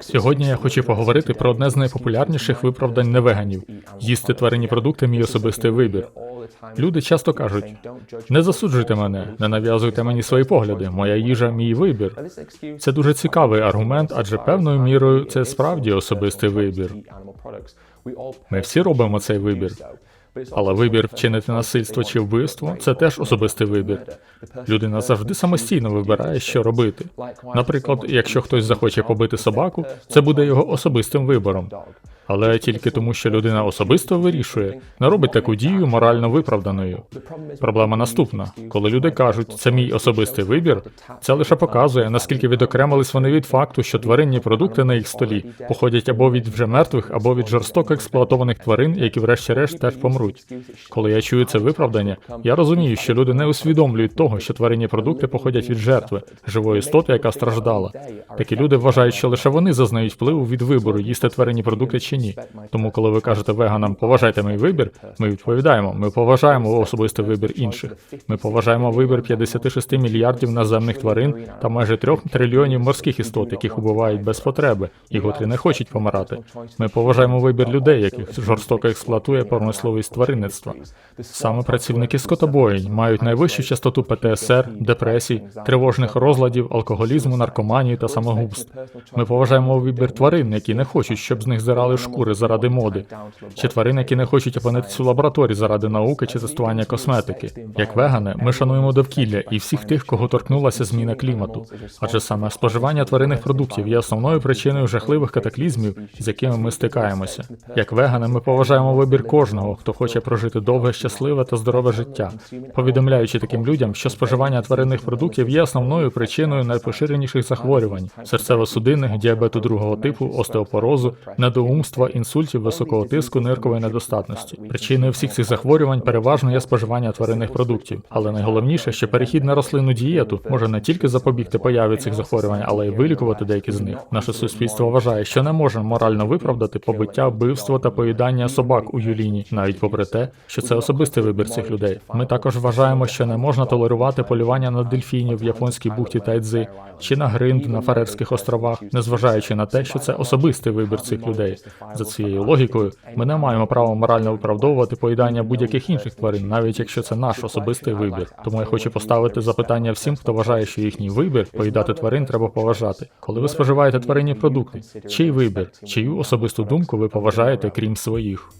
Сьогодні я хочу поговорити про одне з найпопулярніших виправдань невеганів їсти тваринні продукти мій особистий вибір. Люди часто кажуть: не засуджуйте мене, не нав'язуйте мені свої погляди. Моя їжа мій вибір. Це дуже цікавий аргумент, адже певною мірою це справді особистий вибір. Ми всі робимо цей вибір. Але вибір вчинити насильство чи вбивство це теж особистий вибір. Людина завжди самостійно вибирає, що робити. Наприклад, якщо хтось захоче побити собаку, це буде його особистим вибором. Але тільки тому, що людина особисто вирішує, не робить таку дію морально виправданою. Проблема наступна: коли люди кажуть, це мій особистий вибір, це лише показує, наскільки відокремились вони від факту, що тваринні продукти на їх столі походять або від вже мертвих, або від жорстоко експлуатованих тварин, які врешті-решт теж помруть. Коли я чую це виправдання, я розумію, що люди не усвідомлюють того, що тваринні продукти походять від жертви, живої істоти, яка страждала. Такі люди вважають, що лише вони зазнають впливу від вибору їсти тваринні продукти чи ні. Тому, коли ви кажете веганам, поважайте мій вибір, ми відповідаємо. Ми поважаємо особистий вибір інших. Ми поважаємо вибір 56 мільярдів наземних тварин та майже 3 трильйонів морських істот, яких убивають без потреби, і котрі не хочуть помирати. Ми поважаємо вибір людей, яких жорстоко експлуатує промисловість тваринництва. Саме працівники скотобоїнь мають найвищу частоту ПТСР, депресій, тривожних розладів, алкоголізму, наркоманії та самогубств. Ми поважаємо вибір тварин, які не хочуть, щоб з них здирали шкури заради моди, чи тварин, які не хочуть опинитися у лабораторії заради науки чи тестування косметики. Як вегани, ми шануємо довкілля і всіх тих, кого торкнулася зміна клімату. Адже саме споживання тваринних продуктів є основною причиною жахливих катаклізмів, з якими ми стикаємося. Як вегани, ми поважаємо вибір кожного, хто хоче прожити довге, щасливе та здорове життя, повідомляючи таким людям, що споживання тваринних продуктів є основною причиною найпоширеніших захворювань: серцево-судинних, діабету другого типу, остеопорозу, недоумства, інсультів, високого тиску, ниркової недостатності. Причиною всіх цих захворювань переважно є споживання тваринних продуктів. Але найголовніше, що перехід на рослинну дієту може не тільки запобігти появі цих захворювань, але й вилікувати деякі з них. Наше суспільство вважає, що не може морально виправдати побиття, вбивство та поїдання собак у Юліні, навіть попри те, що це особистий вибір цих людей. Ми також вважаємо, що не можна толерувати полювання на дельфінів в японській бухті Тайдзи чи на гринд на Фарерських островах, незважаючи на те, що це особистий вибір цих людей. За цією логікою, ми не маємо права морально виправдовувати поїдання будь-яких інших тварин, навіть якщо це наш особистий вибір. Тому я хочу поставити запитання всім, хто вважає, що їхній вибір поїдати тварин треба поважати. Коли ви споживаєте тваринні продукти, чий вибір, чию особисту думку ви поважаєте, крім своїх?